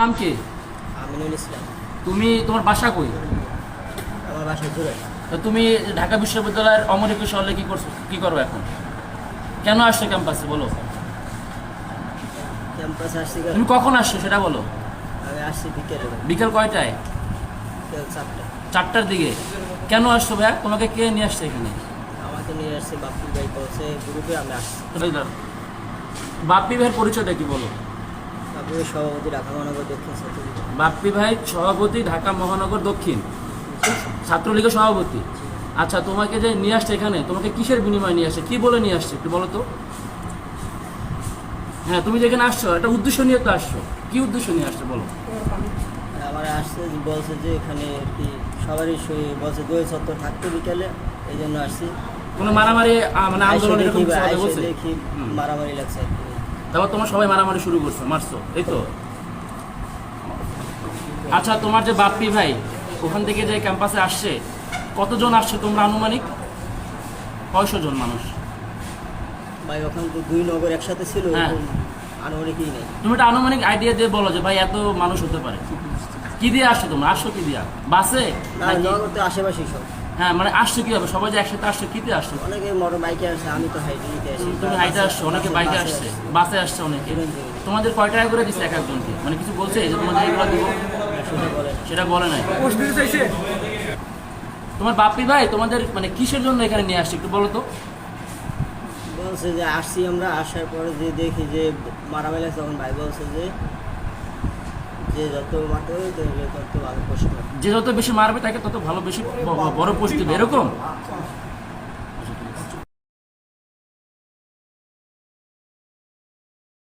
নাম কি? আমিনুল ইসলাম। তুমি তোমার বাসা কই? আমার বাসা দূরে তো তুমি ঢাকা বিশ্ববিদ্যালয়ের অমর একুশ হলে কি করছ? কি করো এখন? কেন আসছো ক্যাম্পাসে বলো? ক্যাম্পাসে আসছি তুমি কখন আসছো সেটা বলো। আমি আসছি বিকেলে। বিকেল কয়টায়? চারটার দিকে। কেন আসছো ভাইয়া? তোমাকে কে নিয়ে আসছে এখানে? আমাকে নিয়ে আসছে বাপু ভাই বলছে গ্রুপে আমি আসছি। বাপ্পি ভাইয়ের পরিচয়টা কি বলো? বাপু ভাই সভাপতি ঢাকা মহানগর দক্ষিণ বাপ্পি ভাই সভাপতি ঢাকা মহানগর দক্ষিণ। ছাত্রলীগের সভাপতি। আচ্ছা তোমাকে যে নিয়ে আসছে এখানে তোমাকে কিসের বিনিময়ে নিয়ে আসছে? কি বলে নিয়ে আসছে একটু বলো তো? হ্যাঁ তুমি যেখানে আসছো একটা উদ্দেশ্য নিয়ে তো আসছো। কি উদ্দেশ্য নিয়ে আসছো বলো। আমার আসছে বলছে যে এখানে কি সবারই বলছে দই সত্তর থাকতো বিকেলে এই জন্য আসছি। কোনো মারামারি মানে আন্দোলন দেখি মারামারি লাগছে তারপর তোমার সবাই মারামারি শুরু করছ মারছো এই তো। আচ্ছা তোমার যে বাপ্পি ভাই ওখান থেকে যে ক্যাম্পাসে আসছে কতজন আসছে তোমরা আনুমানিক? কয়শো জন মানুষ? ভাই ওখানে তো দুই নগর একসাথে ছিল হ্যাঁ। আনুমানিকই নেই। তুমি একটা আনুমানিক আইডিয়া দিয়ে বলো যে ভাই এত মানুষ হতে পারে। কি দিয়ে আসছো তোমরা? আসছো কি দিয়া? বাসে? না আশেপাশেই সব। হ্যাঁ মানে আসছো কি হবে সবাই যে একসাথে আসছো কিতে আসছো? অনেকে মোটর বাইকে আসছে আমি তো হাইটে আসি। তুমি হাইটে আসছো অনেকে বাইকে আসছে বাসে আসছে অনেকে। তোমাদের কয় টাকা করে দিচ্ছে এক একজনকে? মানে কিছু বলছে যে তোমাদের এগুলো দিব? সেটা বলে নাই। তোমার বাপ্পি ভাই তোমাদের মানে কিসের জন্য এখানে নিয়ে আসছে একটু বলো তো? বলছে যে আসছি আমরা আসার পরে যে দেখি যে মারামারি লাগছে তখন ভাই বলছে যে যে যত মারতে তত ভালো। যে যত বেশি মারবে তাকে তত ভালো বেশি বড় পোস্ট দেবে এরকম?